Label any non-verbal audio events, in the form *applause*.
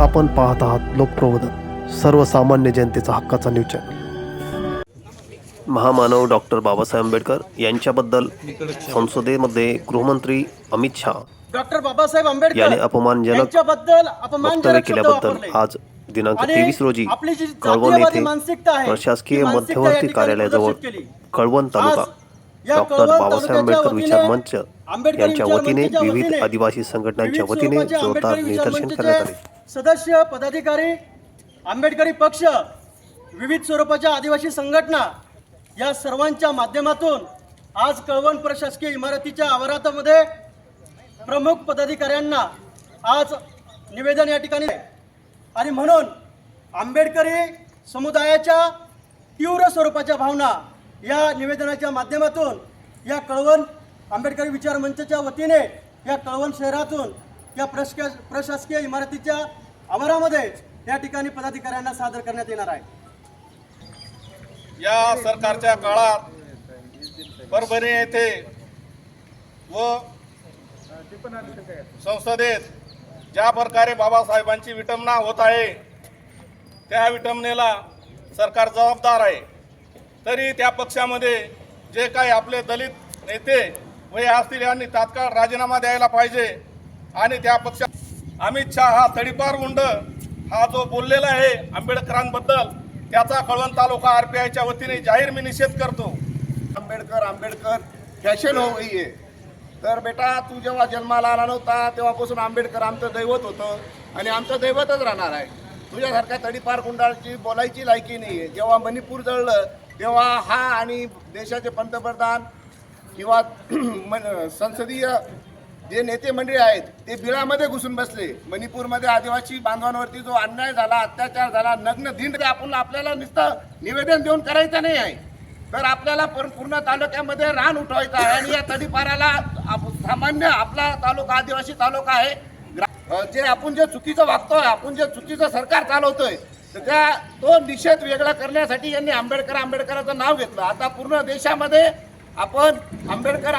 आपण पाहत आहात लोकप्रबोधन सर्वसामान्य जनतेचा हक्काचा न्यूज चॅनल महामानव डॉक्टर बाबासाहेब आंबेडकर यांच्याबद्दल संसदेमध्ये गृहमंत्री अमित शहा डॉक्टर बाबासाहेब आंबेडकर याने अपमानजनक वक्तव्य केल्याबद्दल. आज दिनांक तेवीस रोजी कळवण येथे प्रशासकीय मध्यवर्ती कार्यालयाजवळ. कळवण तालुका डॉक्टर बाबासाहेब आंबेडकर विचार मंच यांच्या वतीने विविध आदिवासी संघटनांच्या वतीने जोरदार निदर्शन करण्यात आले. सदस्य पदाधिकारी आंबेडकरी पक्ष विविध स्वरूपाच्या आदिवासी संघटना या सर्वांच्या माध्यमातून आज कळवण प्रशासकीय इमारतीच्या आवारातामध्ये प्रमुख पदाधिकाऱ्यांना आज निवेदन या ठिकाणी आणि म्हणून आंबेडकरी समुदायाच्या तीव्र स्वरूपाच्या भावना या निवेदनाच्या माध्यमातून या कळवण आंबेडकरी विचार मंचच्या वतीने या कळवण शहरातून या प्रशासकीय प्रशासकीय इमारतीच्या आवारामध्ये या ठिकाणी पदाधिकाऱ्यांना सादर करण्यात येणार आहे. या सरकारच्या काळात परभणी येथे व संसदेत ज्या प्रकारे बाबासाहेबांची विटंबना होत आहे त्या विटंबनेला सरकार जबाबदार आहे. तरी त्या पक्षामध्ये जे काही आपले दलित नेते वय असतील यांनी तात्काळ राजीनामा द्यायला पाहिजे आणि त्या पक्षात अमित शहा हा तडीपार गुंड. हा जो बोललेला आहे आंबेडकरांबद्दल त्याचा कळवण तालुका आर पी आयच्या वतीने जाहीर मी निषेध करतो. आंबेडकर आंबेडकर फॅशन हो गई आहे तर बेटा तू जेव्हा जन्माला आला नव्हता तेव्हापासून आंबेडकर आमचं दैवत होतं आणि आमचं दैवतच राहणार आहे. तुझ्यासारख्या तडीपार गुंडाची बोलायची लायकी नाही आहे. जेव्हा मणिपूर जळलं तेव्हा हा आणि देशाचे पंतप्रधान किंवा *clears throat* मन- संसदीय जे नेते मंडळी आहेत ते बिळामध्ये घुसून बसले. मणिपूरमध्ये आदिवासी बांधवांवरती जो अन्याय झाला अत्याचार झाला नग्न दिन ते आपण आपल्याला नुसतं निवेदन देऊन करायचं नाही आहे. तर आपल्याला पूर्ण तालुक्यामध्ये रान उठवायचं आहे आणि या तडीपाराला सामान्य आपला तालुका आदिवासी तालुका आहे. जे आपण जे चुकीचं वागतोय आपण जे चुकीचं सरकार चालवतोय तर त्या तो निषेध वेगळा करण्यासाठी यांनी आंबेडकर आंबेडकराचं नाव घेतलं. आता पूर्ण देशामध्ये आपण आंबेडकर